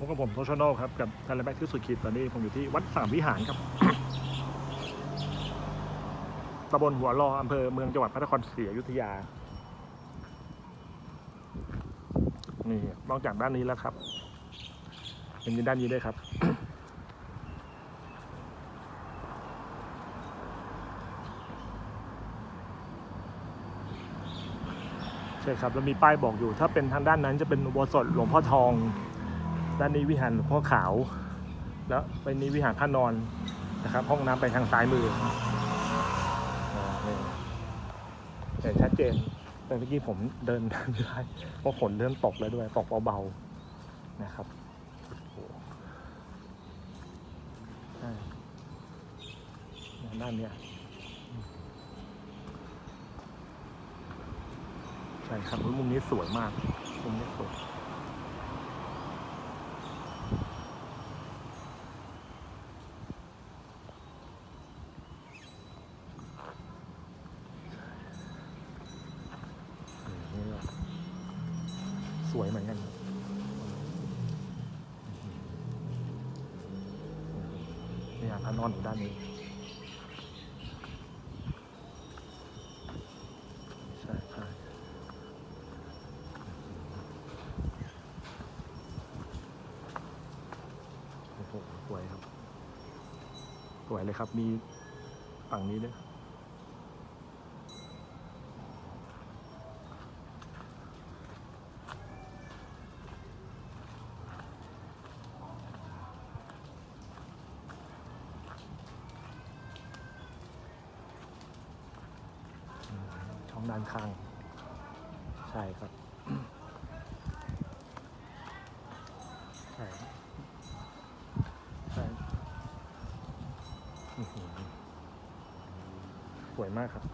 พบกับผมโทชโนครับ กับทารแบ็กที่สุดขีดตอนนี้ผมอยู่ที่วัดสามวิหารครับตำบลหัวรออำเภอเมืองจังหวัดพระนครศรีอยุธยา นี่นอกจากด้านนี้แล้วครับยังมีด้านนี้ด้วยครับ ใช่ครับ แล้วมีป้ายบอกอยู่ ถ้าเป็นทางด้านนั้นจะเป็นอุโบสถหลวงพ่อทอง ด้านนี้วิหารพ่อขาว แล้วไปนี้วิหารพระนอนนะครับ ห้องน้ำไปทางซ้ายมือเห็นชัดเจนแต่เมื่อกี้ผมเดินไม่ได้เพราะฝนเริ่มตกแล้วด้วยตกเบาๆนะครับด้านนี้ใช่ครับมุมนี้สวยมากมุมนี้สวย นี่ก็ส วยเหมือนกันนี่ฮะพระนอนอยู่ด้านนี้ใช่ใช่โอ้โหสวยครับ สวยเลยครับมีฝั่งนี้ด้วย ช่อง ด้านข้าง ใช่ครับ ใช่ใช่สวยมากครับ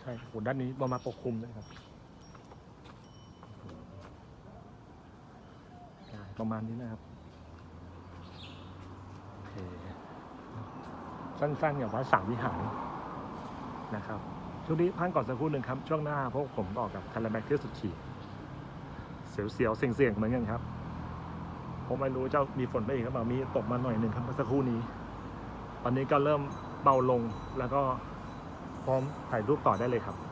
ใช่โหด้านนี้มามาปกคลุมด้วยครับ ประมาณนี้นะครับโอเคสั้นๆอย่างว่าสามวิหารนะครับ ช่วงนี้พักก่อนสักครู่หนึ่งครับ ช่วงหน้าพวกผมต่อกับคาราแมกเที่ยวสุดขีดเสียวๆเสี่ยงๆเหมือนกันครับผมไม่รู้เจ้ามีฝนไปอีกหรือเปล่ามีตกมาหน่อยหนึ่งครับเมื่อสักครู่นี้ ตอนนี้ก็เริ่มเบาลงแล้วก็ พร้อมถ่ายรูปต่อได้เลยครับ